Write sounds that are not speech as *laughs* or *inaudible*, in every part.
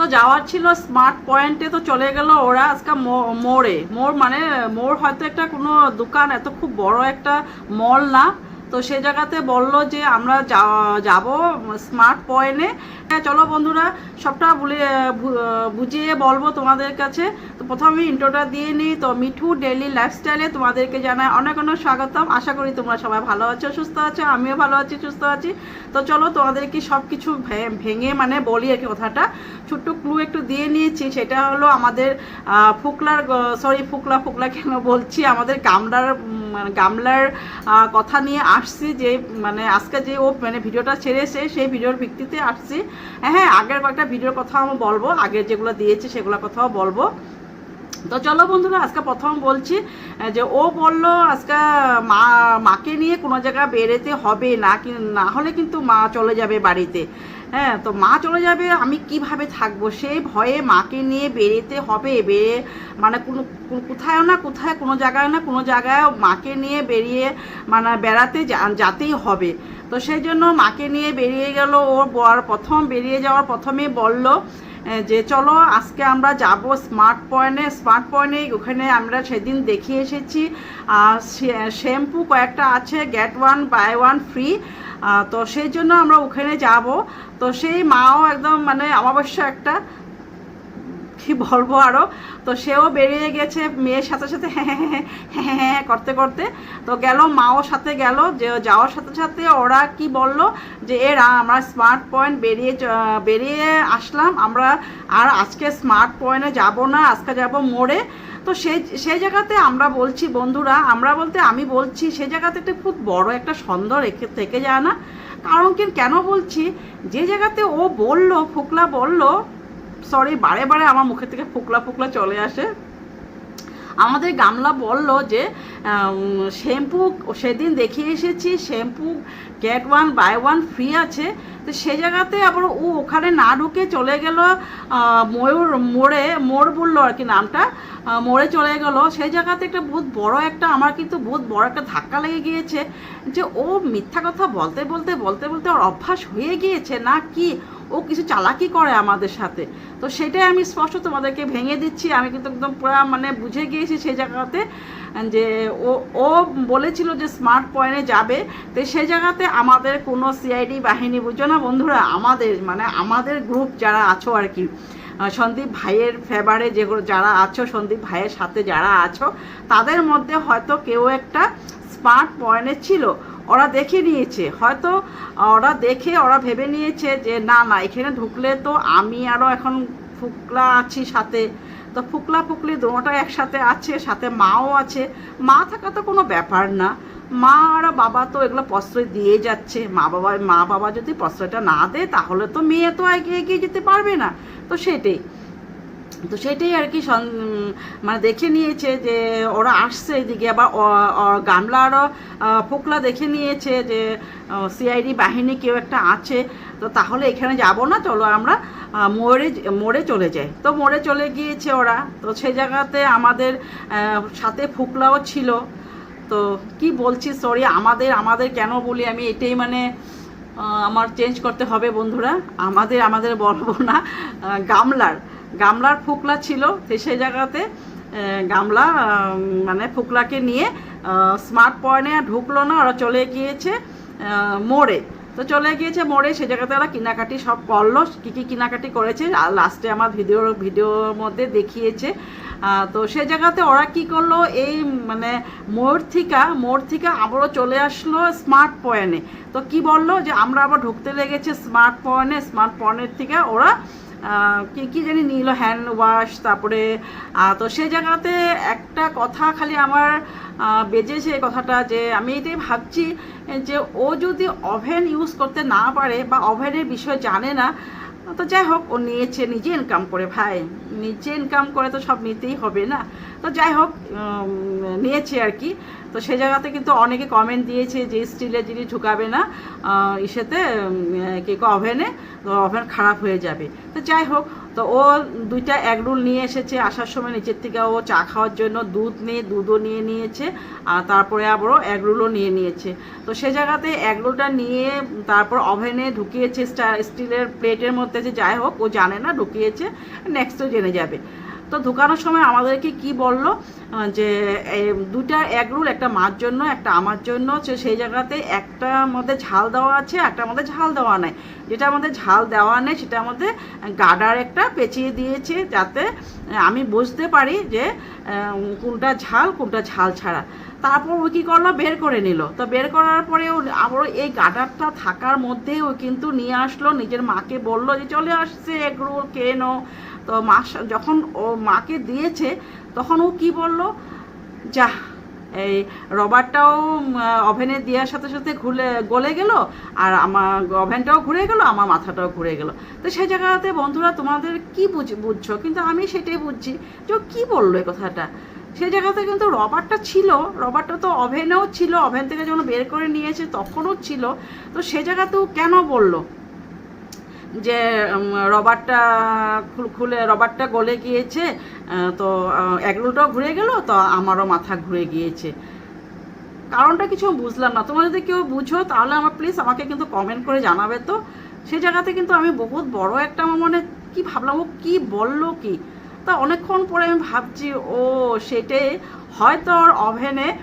তো যাওয়ার ছিল স্মার্ট পয়েন্টে তো চলে গেল ওরা আজকে মোড়ে। মোড় মানে মোড় হয়তো একটা কোনো দোকান, এত খুব বড় একটা মল না। তো সে জায়গাতে বলল যে আমরা যাব স্মার্ট পয়েন্টে। হ্যাঁ চলো বন্ধুরা সবটা বলে বুঝিয়ে বলব তোমাদের কাছে। তো প্রথমে ইন্ট্রোটা দিয়ে নিই। তো মিঠু ডেইলি লাইফস্টাইলে তোমাদেরকে জানাই অনেক অনেক স্বাগতম। আশা করি তোমরা সবাই ভালো আছো সুস্থ আছো আমিও ভালো আছি সুস্থ আছি। তো চলো তোমাদেরকে সব কিছু ভেঙে মানে বলি আর কি কথাটা। ছোট্ট ক্লু একটু দিয়ে নিয়েছি সেটা হলো আমাদের ফুকলার সরি ফুকলা ফুকলা কেন বলছি? আমাদের উম, মানে গামলার কথা নিয়ে আসছি যে মানে আজকে যে ও মানে ভিডিওটা ছেড়েছে সেই ভিডিওর ভিত্তিতে আসছি। হ্যাঁ হ্যাঁ আগের কয়েকটা ভিডিওর কথাও আমি বলব আগের যেগুলো দিয়েছে সেগুলোর কথাও বলব। তো চলো বন্ধুরা, আজকে প্রথম বলছি যে ও বলল আজকে মা, মাকে নিয়ে কোনো জায়গায় বেরোতে হবে না, কি, না হলে কিন্তু মা চলে যাবে বাড়িতে। হ্যাঁ তো মা চলে যাবে, আমি কীভাবে থাকব? সেই ভয়ে মাকে নিয়ে বেরোতে হবে বেরিয়ে মানে কোনো কোথাও না কোথায়, কোনো জায়গায় না কোনো জায়গায় মাকে নিয়ে বেরিয়ে মানে বেড়াতে যেতেই হবে। তো সেই জন্য মাকে নিয়ে বেরিয়ে গেল ওর বর প্রথম বেরিয়ে যাওয়ার প্রথমে বলল যে চলো, আজকে আমরা যাব স্মার্ট পয়েন্টে স্মার্ট পয়েন্টে ওখানে আমরা সেদিন দেখিয়ে এসেছি। আর শ্যাম্পু কয়েকটা আছে get one buy one free তো সেই জন্য আমরা ওখানে যাব। তো সেই মাও একদম মানে অমাবস্যা একটা, কি বলব আরও তো সেও বেরিয়ে গেছে মেয়ের সাথে সাথে হ্যাঁ হ্যাঁ হ্যাঁ হ্যাঁ হ্যাঁ হ্যাঁ করতে করতে। তো গেল, মাও সাথে গেল, যে যাওয়ার সাথে সাথে ওরা কি বলল, যে এরা আমরা স্মার্ট পয়েন্ট বেরিয়ে বেরিয়ে আসলাম, আমরা আর আজকে স্মার্ট পয়েন্টে যাব না, আজকে যাব মোড়ে। তো সেই সেই জায়গাতে আমরা বলছি, বন্ধুরা, আমরা বলতে আমি বলছি, সে জায়গাতে একটা খুব বড় একটা সন্দেহ রেখে থেকে যায় না। কারণ কি, কেন বলছি? যে জায়গাতে ও বলল, ফুকলা বলল সরি বারে বারে আমার মুখের থেকে ফুকলা ফুকলা চলে আসে। আমাদের গামলা বলল যে শ্যাম্পু সেদিন দেখিয়ে এসেছি, shampoo get one buy one free আছে। তো সে জায়গাতে আবার ও ওখানে না ঢুকে চলে গেল ময়ূর মোড়ে, মোড় বলল আর কি নামটা মোড়ে চলে গেল। সেই জায়গাতে একটা বহুত বড় একটা, আমার কিন্তু বহুত বড় একটা ধাক্কা লেগে গিয়েছে। যে ও মিথ্যা কথা বলতে বলতে বলতে বলতে ওর অভ্যাস হয়ে গিয়েছে না কি? ও কিছু চালাকি করে আমাদের সাথে। তো সেটাই আমি স্পষ্ট তোমাদেরকে ভেঙে দিচ্ছি। আমি কিন্তু একদম পুরো মানে বুঝে গিয়েছি সেই জায়গাতে যে ও ও বলেছিল যে স্মার্ট পয়েন্টে যাবে। তো সেই জায়গাতে আমাদের কোনো সিআইডি বাহিনী বুঝছ না বন্ধুরা, আমাদের মানে আমাদের গ্রুপ যারা আছো আর কি সন্দীপ ভাইয়ের ফেভারে যেগুলো যারা আছো, সন্দীপ ভাইয়ের সাথে যারা আছো, তাদের মধ্যে হয়তো কেউ একটা স্মার্ট পয়েন্টে ছিল। ওরা দেখে নিয়েছে। হয়তো ওরা দেখে, ওরা ভেবে নিয়েছে যে, না না, এখানে ঢুকলে তো আমি আরও এখন ফুকলা আছি সাথে। তো ফুকলা ফুকলি দুটোটা একসাথে আছে, সাথে মাও আছে। মা থাকা তো কোনো ব্যাপার না। মা আর বাবা তো এগুলো প্রশ্রয় দিয়ে যাচ্ছে। মা বাবা মা বাবা যদি প্রশ্রয়টা না দেয়, তাহলে তো মেয়ে তো এগিয়ে এগিয়ে যেতে পারবে না। তো সেটাই। তো সেটাই আর কি মানে দেখে নিয়েছে যে ওরা আসছে এদিকে। আবার গামলারও ফোকলা দেখে নিয়েছে যে সিআইডি বাহিনী কেউ একটা আছে, তো তাহলে এখানে যাব না, চলো আমরা মোড়ে মোড়ে চলে যাই। তো মোড়ে চলে গিয়েছে ওরা। তো সেই জায়গাতে আমাদের সাথে ফুকলাও ছিল। তো কি বলছি সরি আমাদের আমাদের কেন বলি আমি এটাই মানে আমার চেঞ্জ করতে হবে বন্ধুরা। আমাদের আমাদের বলব না গামলার। গামলার ফুকলা ছিল সেই জায়গাতে গামলা মানে ফুকলাকে নিয়ে স্মার্ট পয়েন্টে ঢুকলো না, ওরা চলে গিয়েছে মোড়ে। তো চলে গিয়েছে মোড়ে, সে জায়গাতে ওরা কেনাকাটি সব করল, কী কী কেনাকাটি করেছে আর লাস্টে আমার ভিডিওর ভিডিওর মধ্যে দেখিয়েছে। তো সে জায়গাতে ওরা কি করল, এই মানে মোড় থেকে মোড় থেকে আবারও চলে আসলো স্মার্ট পয়েন্টে তো কি বলল যে, আমরা আবার ঢুকতে লেগেছে স্মার্ট পয়েন্টে স্মার্ট পয়েন্টের থেকে ওরা কি কি জানি নিল হ্যান্ড ওয়াশ তারপরে তো সে জায়গাতে একটা কথা খালি আমার বেজেছে কথাটা যে আমি এটাই ভাবছি যে ও যদি ওভেন ইউজ করতে না পারে বা ওভেনের বিষয়ে জানে না তো যাই হোক, ও নিয়েছে নিজে ইনকাম করে, ভাই। নিজে ইনকাম করে তো সব নিতেই হবে না। তো যাই হোক নিয়েছে আর কি। তো সে জায়গাতে কিন্তু অনেকে কমেন্ট দিয়েছে যে স্টিলের জিনিস ঢুকাবে না ইসেতে কে ওভেনে ওভেন খারাপ হয়ে যাবে। তো যাই হোক তো ও দুইটা এগরোল নিয়ে এসেছে আসার সময় নিচের থেকে ও চা খাওয়ার জন্য দুধ নিয়ে, দুধও নিয়ে নিয়েছে, আর তারপরে আবারও এগরোলও নিয়ে নিয়েছে। তো সে জায়গাতে এগরোলটা নিয়ে তারপর ওভেনে ঢুকিয়েছে স্টিলের প্লেটের মধ্যে যে যাই হোক, ও জানে না, ঢুকিয়েছে নেক্সটও জেনে যাবে। তো ঢোকানোর সময় আমাদেরকে কি বলল? যে দুটা এগরোল একটা মার জন্য, একটা আমার জন্য সেই জায়গাতে একটা মধ্যে ঝাল দেওয়া আছে একটা মধ্যে ঝাল দেওয়া নেই। যেটা আমাদের ঝাল দেওয়া নেই, সেটা মধ্যে গাডার একটা পেঁচিয়ে দিয়েছে যাতে আমি বুঝতে পারি যে কোনটা ঝাল কোনটা ঝাল ছাড়া। তারপর ও কী করল? বের করে নিল। তো বের করার পরে ও, আবার এই গাডারটা থাকার মধ্যে ও কিন্তু নিয়ে আসলো। নিজের মাকে বলল যে, চলে আসছে এগরোল খেয়ে তো মা যখন ও মাকে দিয়েছে, তখন ও কি বলল? যা এই রবারটাও ওভেনে দেওয়ার সাথে সাথে ঘুরে গলে গেল, আর আমার ওভেনটাও ঘুরে গেল, আমার মাথাটাও ঘুরে গেল। তো সেই জায়গাতে বন্ধুরা, তোমাদের কি বুঝ, বুঝছ? কিন্তু আমি সেটাই বুঝছি যে কী বলল এই কথাটা। সেই জায়গাতে কিন্তু রবারটা ছিল রবারটা তো ওভেনেও ছিল ওভেন থেকে যখন বের করে নিয়েছে, তখনও ছিল। তো সে জায়গাতেও কেন বলল? যে রবারটা খুল- রবারটা গলে গিয়েছে তো এগরোলটাও ঘুরে গেল, তো আমারও মাথা ঘুরে গিয়েছে। কারণটা কিছু বুঝলাম না। তোমরা যদি কেউ বুঝো, তাহলে আমার প্লিজ আমাকে কিন্তু কমেন্ট করে জানাবে তো। সেই জায়গাতে কিন্তু আমি বহুত বড় একটা আমার মনে কি ভাবলাম, ও কী বলল কি? তা অনেকক্ষণ পরে আমি ভাবছি, ও সেটাই। হয়তো ওর ওভেনে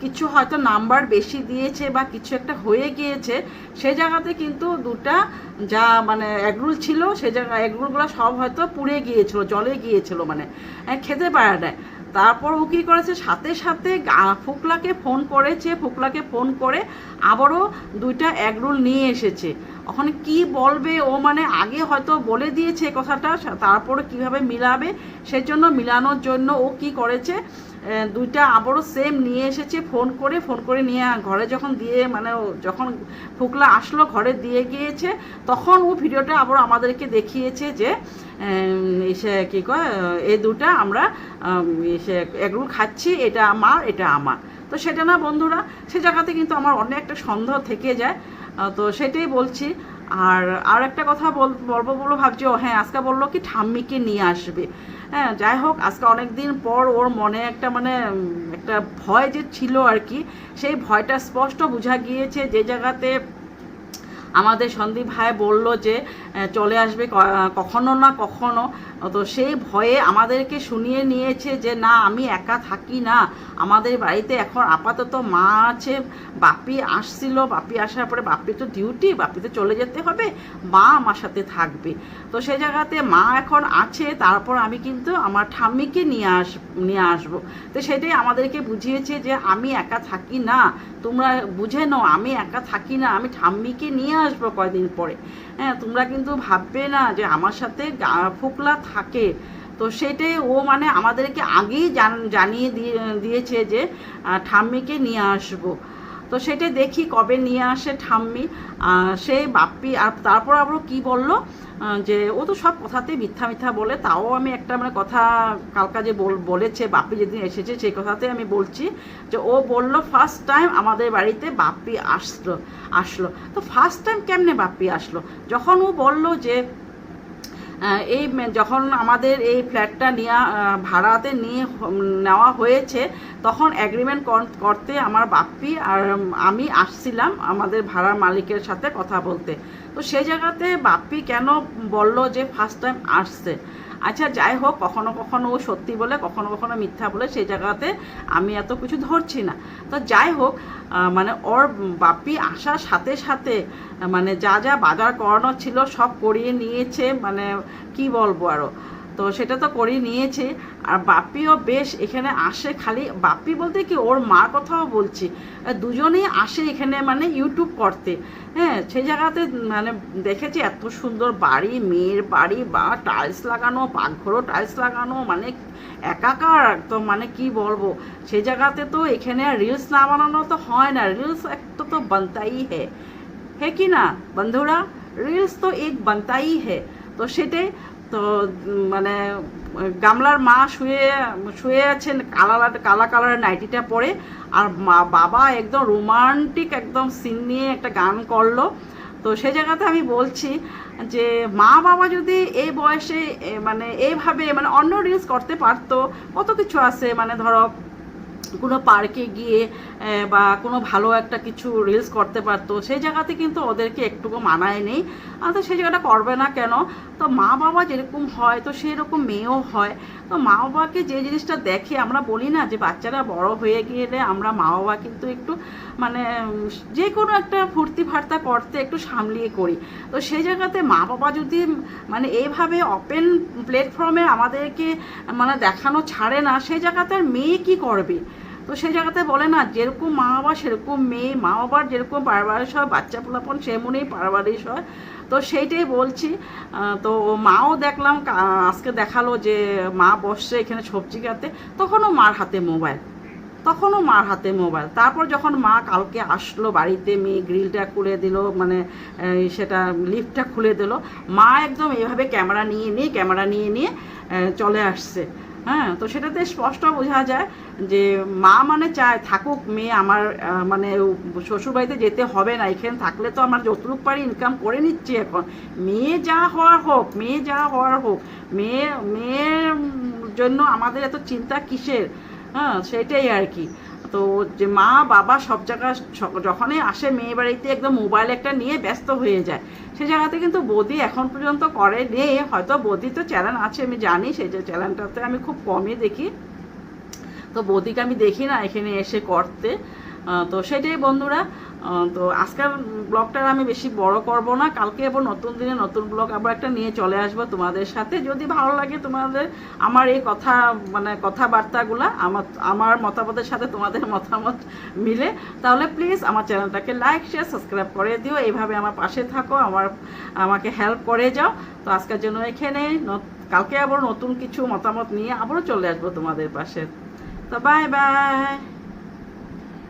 কিছু হয়তো নাম্বার বেশি দিয়েছে বা কিছু একটা হয়ে গিয়েছে সে জায়গাতে কিন্তু দুটা যা মানে এগরুল ছিল সে জায়গা এগরুলগুলো সব হয়তো পুড়ে গিয়েছিল জলে গিয়েছিল মানে আহ, খেতে পারে না তারপর ও কী করেছে? সাথে সাথে ফুকলাকে ফোন করেছে ফুকলাকে ফোন করে আবারও দুইটা এগরোল নিয়ে এসেছে। ওখানে কি বলবে? ও মানে আগে হয়তো বলে দিয়েছে কথাটা তারপরে কীভাবে মিলাবে? সেজন্য মিলানোর জন্য ও কি করেছে? দুইটা আবারও সেম নিয়ে এসেছে ফোন করে ফোন করে নিয়ে ঘরে যখন দিয়ে মানে যখন ফুকলা আসলো ঘরে দিয়ে গিয়েছে, তখন ও ভিডিওটা আবার আমাদেরকে দেখিয়েছে যে এসে কী কয় এই দুটা আমরা এসে এগুলো খাচ্ছি, এটা আমার এটা আমার। তো সেটা না বন্ধুরা, সে জায়গাতে কিন্তু আমার অনেকটা সন্দেহ থেকে যায়। তো সেটাই বলছি। আর আর একটা কথা বল- বলব বলব ভাবছি, ও হ্যাঁ আজকে বলল কি ঠাম্মিকে নিয়ে আসবে। হ্যাঁ যাই হোক, আজকে অনেক দিন পর ওর মনে একটা মানে একটা ভয় যে ছিল আর কি, সেই ভয়টা স্পষ্ট বোঝা গিয়েছে যে জায়গাতে আমাদের সন্দীপ ভাই বলল যে চলে আসবে কখনো না কখনো তো সেই ভয়ে আমাদেরকে শুনিয়ে নিয়েছে যে, না, আমি একা থাকি না। আমাদের বাড়িতে এখন আপাতত মা আছে, বাপি আসছিল। বাপি আসার পরে বাপি তো ডিউটি বাপি তো চলে যেতে হবে। মা আমার সাথে থাকবে। তো সেই জায়গাতে মা এখন আছে, তারপর আমি কিন্তু আমার ঠাম্মিকে নিয়ে আস, নিয়ে আসব। তো সেটাই আমাদেরকে বুঝিয়েছে যে, আমি একা থাকি না। তোমরা বুঝে নাও, আমি একা থাকি না। আমি ঠাম্মিকে নিয়ে আসব কয়দিন পরে। হ্যাঁ তোমরা কিন্তু ভাববে না যে, আমার সাথে ফুকলা থাকে। তো সেটাই ও মানে আমাদেরকে আগেই জান- জানিয়ে দিয়ে, দিয়েছে যে ঠাম্মিকে নিয়ে আসব। তো সেটাই দেখি কবে নিয়ে আসে ঠাম্মি। সেই বাপ্পি, আর তারপর আবারও কি বলল? যে ও তো সব কথাতেই মিথ্যা মিথ্যা বলে, তাও আমি একটা মানে কথা কালকা যে বল- বলেছে, বাপ্পি যেদিন এসেছে, সেই কথাতে আমি বলছি যে ও বলল ফার্স্ট টাইম আমাদের বাড়িতে বাপ্পি আসলো আসলো। তো ফার্স্ট টাইম কেমনে বাপ্পি আসলো? যখন ও বলল যে এই যখন আমাদের এই ফ্ল্যাটটা নেওয়া ভাড়াতে নিয়ে নেওয়া হয়েছে, তখন অ্যাগ্রিমেন্ট করতে আমার বাপ্পি আর আমি আসছিলাম আমাদের ভাড়ার মালিকের সাথে কথা বলতে। তো সেই জায়গাতে বাপ্পি কেন বলল যে ফার্স্ট টাইম আসছে? আচ্ছা যাই হোক, কখনো কখনো ও সত্যি বলে, কখনো কখনো মিথ্যা বলে, সেই জায়গাতে আমি এত কিছু ধরছি না। তো যাই হোক মানে ওর বাপি আসার সাথে সাথে মানে যা যা বাজার করানো ছিল সব করিয়ে নিয়েছে মানে কি বলব আরও তো সেটা তো করে নিয়েছে। আর বাপিও বেশ এখানে আসে খালি বাপি বলতে কি ওর মার কথাও বলছি। দুজনেই আসে এখানে মানে ইউটিউব করতে। হ্যাঁ সেই জায়গাতে মানে দেখেছি এত সুন্দর বাড়ি, মেয়ের বাড়ি, বা টাইলস লাগানো, পাকঘরও টাইলস লাগানো মানে একাকার একদম মানে কি বলব। সেই জায়গাতে তো এখানে রিলস না বানানো তো হয় না। রিলস একটা তো বানতাই হে। হে কি না, বন্ধুরা? রিলস তো এক বানতাই হে। তো সেটাই তো মানে গামলার মা শুয়ে শুয়ে আছেন, কালা কালা কালারের নাইটিটা পরে, আর মা, বাবা একদম রোমান্টিক একদম সিন নিয়ে একটা গান করল। তো সেই জায়গাতে আমি বলছি যে, মা, বাবা যদি এই বয়সে মানে এইভাবে মানে অন্য রিলস করতে পারতো, কত কিছু আছে মানে ধরো কোনো পার্কে গিয়ে বা কোনো ভালো একটা কিছু রিলস করতে পারতো, সেই জায়গাতে কিন্তু ওদেরকে একটুকু মানায় নেই। তো সেই জায়গাটা করবে না কেন? তো মা বাবা যেরকম হয়, তো সেই রকম মেয়েও হয়। তো মা বাবাকে যে জিনিসটা দেখে আমরা বলি না যে বাচ্চারা বড় হয়ে গেলে আমরা মা বাবা কিন্তু একটু মানে যে কোনো একটা ফুর্তি ফার্তা করতে একটু সামলিয়ে করি। তো সেই জায়গাতে মা বাবা যদি মানে এইভাবে ওপেন প্ল্যাটফর্মে আমাদেরকে মানে দেখানো ছাড়ে না, সেই জায়গাতে আর মেয়ে কী করবে? তো সেই জায়গাতে বলে না, যেরকম মা বাবা সেরকম মেয়ে, মা বাবার যেরকম পারবারিশ হয়, বাচ্চা পোলাপন সেমনই পারবারিশ হয়। তো সেইটাই বলছি। তো মাও দেখলাম আজকে দেখাল যে মা বসছে এখানে সবজি কাটতে। তখনও মার হাতে মোবাইল। তখনও মার হাতে মোবাইল। তারপর যখন মা কালকে আসলো বাড়িতে, মেয়ে গ্রিলটা খুলে দিল মানে সেটা লিফটটা খুলে দিল, মা একদম এভাবে ক্যামেরা নিয়ে নিয়ে, ক্যামেরা নিয়ে নিয়ে চলে আসছে। হ্যাঁ তো সেটাতে স্পষ্ট বোঝা যায় যে মা মানে চায় থাকুক, মেয়ে আমার মানে শ্বশুরবাড়িতে যেতে হবে না, এখানে থাকলে তো আমার যতটুক পারি ইনকাম করে নিচ্ছি এখন। মেয়ে যা হওয়ার হোক, মেয়ে যা হওয়ার হোক, মেয়ে, মেয়ের জন্য আমাদের এত চিন্তা কিসের? হ্যাঁ সেটাই আর কি। তো যে মা, বাবা সব জায়গায় যখনই আসে মেয়ে বাড়িতে একদম মোবাইল একটা নিয়ে ব্যস্ত হয়ে যায়। সে জায়গাতে কিন্তু বৌদি এখন পর্যন্ত করে নেই। হয়তো বৌদি তো চ্যানেল আছে, আমি জানি, সেই যে চ্যানেলটাতে আমি খুব কমই দেখি। তো বৌদিকে আমি দেখি না এখানে এসে করতে। তো সেটাই বন্ধুরা। তো আজকের ব্লগটা আমি বেশি বড় করব না। কালকে আবার নতুন দিনে নতুন ব্লগ আবার একটা নিয়ে চলে আসব তোমাদের সাথে। যদি ভালো লাগে তোমাদের আমার এই কথা মানে কথাবার্তাগুলা, আমার আমার মতামতের সাথে তোমাদের *laughs* মতামত মিলে, তাহলে প্লিজ আমার চ্যানেলটাকে লাইক শেয়ার সাবস্ক্রাইব করে দিও। এইভাবে আমার পাশে থাকো, আমার, আমাকে হেল্প করে যাও। তো আজকের জন্য এখানে কালকে আবার নতুন কিছু মতামত নিয়ে আবারও চলে আসব তোমাদের পাশে। তো বাই বাই